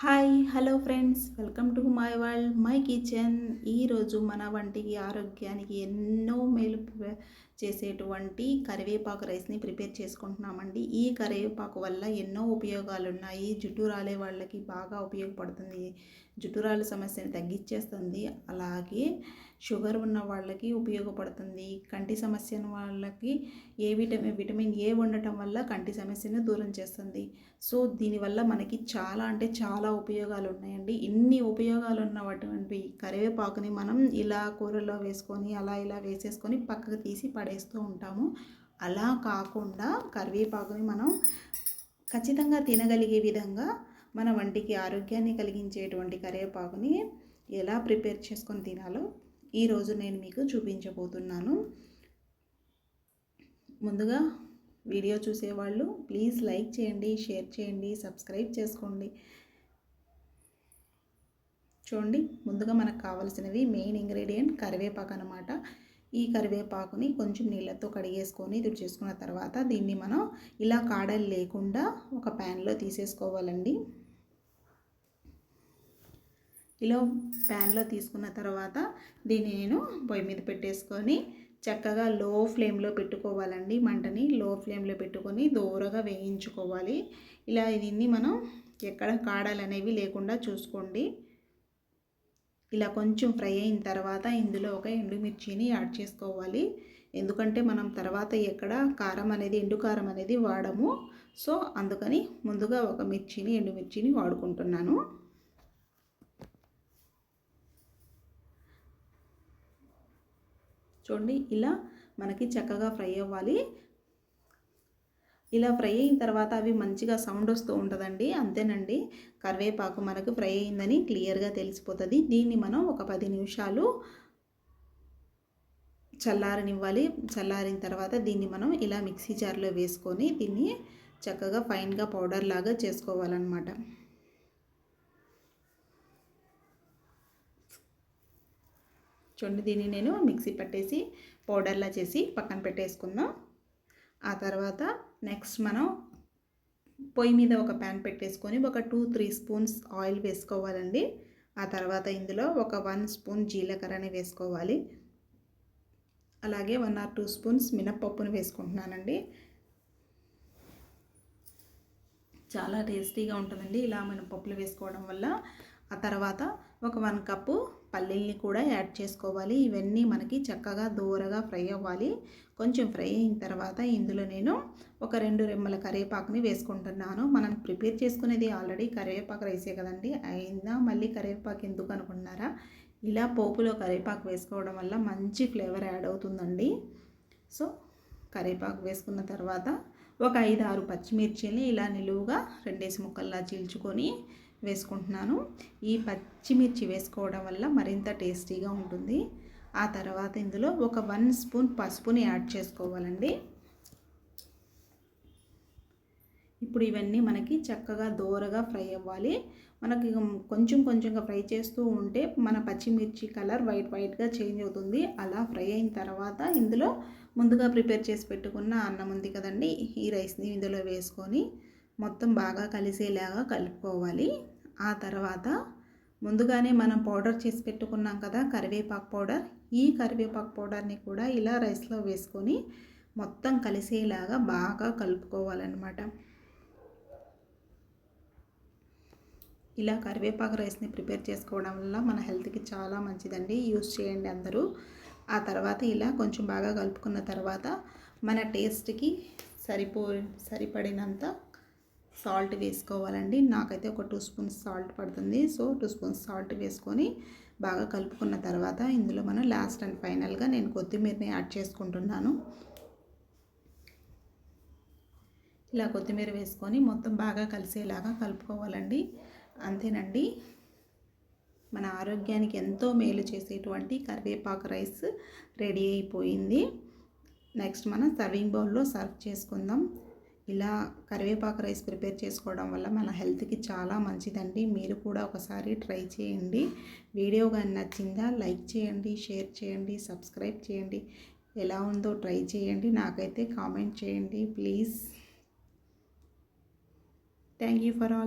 Hi hello friends. Welcome to my world my kitchen. ఈరోజు మన వంటికి ఆరోగ్యానికి ఎన్నో మేలు చేసేటువంటి కరివేపాకు రైస్ని ప్రిపేర్ చేసుకుంటున్నామండి. ఈ కరివేపాకు వల్ల ఎన్నో ఉపయోగాలు ఉన్నాయి జుట్టు రాలే వాళ్ళకి బాగా ఉపయోగపడుతుంది. జుట్టు రాళ్ళ సమస్యని తగ్గించేస్తుంది అలాగే షుగర్ ఉన్న వాళ్ళకి ఉపయోగపడుతుంది. కంటి సమస్య వాళ్ళకి ఏ విటమిన్ విటమిన్ ఏ ఉండటం వల్ల కంటి సమస్యను దూరం చేస్తుంది. సో దీనివల్ల మనకి చాలా అంటే చాలా ఉపయోగాలు ఉన్నాయండి ఇన్ని ఉపయోగాలు ఉన్నటువంటి కరివేపాకుని మనం ఇలా కూరలో వేసుకొని అలా ఇలా వేసేసుకొని పక్కకు తీసి పడేస్తూ ఉంటాము. అలా కాకుండా కరివేపాకుని మనం ఖచ్చితంగా తినగలిగే విధంగా మన వంటికి ఆరోగ్యాన్ని కలిగించేటువంటి కరివేపాకుని ఎలా ప్రిపేర్ చేసుకొని తినాలో ఈరోజు నేను మీకు చూపించబోతున్నాను. ముందుగా వీడియో చూసేవాళ్ళు ప్లీజ్ లైక్ చేయండి షేర్ చేయండి సబ్స్క్రైబ్ చేసుకోండి. చూడండి ముందుగా మనకు కావాల్సినవి మెయిన్ ఇంగ్రీడియంట్ కరివేపాకు అనమాట ఈ కరివేపాకుని కొంచెం నీళ్ళతో కడిగేసుకొని ఇది చేసుకున్న తర్వాత దీన్ని మనం ఇలా కాడలు లేకుండా ఒక ప్యాన్లో తీసేసుకోవాలండి. ఇలా ప్యాన్లో తీసుకున్న తర్వాత దీన్ని నేను పొయ్యి మీద పెట్టేసుకొని చక్కగా లో ఫ్లేమ్లో పెట్టుకోవాలండి. మంటని లో ఫ్లేమ్లో పెట్టుకొని దూరగా వేయించుకోవాలి. ఇలా దీన్ని మనం ఎక్కడ కాడలు అనేవి లేకుండా చూసుకోండి. ఇలా కొంచెం ఫ్రై అయిన తర్వాత ఇందులో ఒక ఎండుమిర్చిని యాడ్ చేసుకోవాలి. ఎందుకంటే మనం తర్వాత ఎక్కడ కారం అనేది ఎండు కారం అనేది వాడము. సో అందుకని ముందుగా ఒక మిర్చిని ఎండుమిర్చిని వాడుకుంటున్నాను. చూడండి ఇలా మనకి చక్కగా ఫ్రై అవ్వాలి. ఇలా ఫ్రై అయిన తర్వాత అవి మంచిగా సౌండ్ వస్తూ ఉంటుందండి అంతేనండి. కరివేపాకు మనకు ఫ్రై అయిందని క్లియర్గా తెలిసిపోతుంది. దీన్ని మనం ఒక పది నిమిషాలు చల్లారనివ్వాలి. చల్లారిన తర్వాత దీన్ని మనం ఇలా మిక్సీ జార్లో వేసుకొని దీన్ని చక్కగా ఫైన్గా పౌడర్ లాగా చేసుకోవాలన్నమాట. చూడండి దీన్ని నేను మిక్సీ పట్టేసి పౌడర్లా చేసి పక్కన పెట్టేసుకుందాం. ఆ తర్వాత నెక్స్ట్ మనం పొయ్యి మీద ఒక ప్యాన్ పెట్టేసుకొని ఒక టూ త్రీ స్పూన్స్ ఆయిల్ వేసుకోవాలండి. ఆ తర్వాత ఇందులో ఒక వన్ స్పూన్ జీలకర్రని వేసుకోవాలి. అలాగే వన్ ఆర్ టూ స్పూన్స్ మినప్పప్పును వేసుకుంటున్నానండి. చాలా టేస్టీగా ఉంటుందండి ఇలా మినపప్పులు వేసుకోవడం వల్ల. ఆ తర్వాత ఒక వన్ కప్పు పల్లీల్ని కూడా యాడ్ చేసుకోవాలి. ఇవన్నీ మనకి చక్కగా దూరగా ఫ్రై అవ్వాలి. కొంచెం ఫ్రై అయిన తర్వాత ఇందులో నేను ఒక రెండు రెమ్మల కరివేపాకుని వేసుకుంటున్నాను. మనం ప్రిపేర్ చేసుకునేది ఆల్రెడీ కరివేపాకు రైసే కదండి. అయినా మళ్ళీ కరివేపాకు ఎందుకు అనుకున్నారా ఇలా పోపులో కరివేపాకు వేసుకోవడం వల్ల మంచి ఫ్లేవర్ యాడ్ అవుతుందండి. సో కరివేపాకు వేసుకున్న తర్వాత ఒక ఐదు ఆరు పచ్చిమిర్చిని ఇలా నిలువుగా రెండేసి ముక్కల్లా చీల్చుకొని వేసుకుంటున్నాను. ఈ పచ్చిమిర్చి వేసుకోవడం వల్ల మరింత టేస్టీగా ఉంటుంది. ఆ తర్వాత ఇందులో ఒక వన్ స్పూన్ పసుపుని యాడ్ చేసుకోవాలండి. ఇప్పుడు ఇవన్నీ మనకి చక్కగా దోరగా ఫ్రై అవ్వాలి. మనకి కొంచెం కొంచెంగా ఫ్రై చేస్తూ ఉంటే మన పచ్చిమిర్చి కలర్ వైట్ వైట్గా చేంజ్ అవుతుంది. అలా ఫ్రై అయిన తర్వాత ఇందులో ముందుగా ప్రిపేర్ చేసి పెట్టుకున్న అన్నం ఉంది కదండి ఈ రైస్ని ఇందులో వేసుకొని మొత్తం బాగా కలిసేలాగా కలుపుకోవాలి. ఆ తర్వాత ముందుగానే మనం పౌడర్ చేసి పెట్టుకున్నాం కదా కరివేపాకు పౌడర్. ఈ కరివేపాకు పౌడర్ని కూడా ఇలా రైస్లో వేసుకొని మొత్తం కలిసేలాగా బాగా కలుపుకోవాలన్నమాట. ఇలా కరివేపాకు రైస్ని ప్రిపేర్ చేసుకోవడం వల్ల మన హెల్త్కి చాలా మంచిదండి. యూస్ చేయండి అందరూ. ఆ తర్వాత ఇలా కొంచెం బాగా కలుపుకున్న తర్వాత మన టేస్ట్కి సరిపో సరిపడినంత సాల్ట్ వేసుకోవాలండి. నాకైతే ఒక టూ స్పూన్స్ సాల్ట్ పడుతుంది. సో టూ స్పూన్స్ సాల్ట్ వేసుకొని బాగా కలుపుకున్న తర్వాత ఇందులో మనం లాస్ట్ అండ్ ఫైనల్గా నేను కొత్తిమీరని యాడ్ చేసుకుంటున్నాను. ఇలా కొత్తిమీర వేసుకొని మొత్తం బాగా కలిసేలాగా కలుపుకోవాలండి. అంతేనండి. మన ఆరోగ్యానికి ఎంతో మేలు చేసేటువంటి కరివేపాకు రైస్ రెడీ అయిపోయింది. నెక్స్ట్ మనం సర్వింగ్ బౌల్లో సర్వ్ చేసుకుందాం. ఇలా కరివేపాకు రైస్ ప్రిపేర్ చేసుకోవడం వల్ల మన హెల్త్కి చాలా మంచిదండి. మీరు కూడా ఒకసారి ట్రై చేయండి. వీడియో కానీ నచ్చిందా లైక్ చేయండి షేర్ చేయండి సబ్స్క్రైబ్ చేయండి. ఎలా ఉందో ట్రై చేయండి. నాకైతే కామెంట్ చేయండి please. Thank you for all.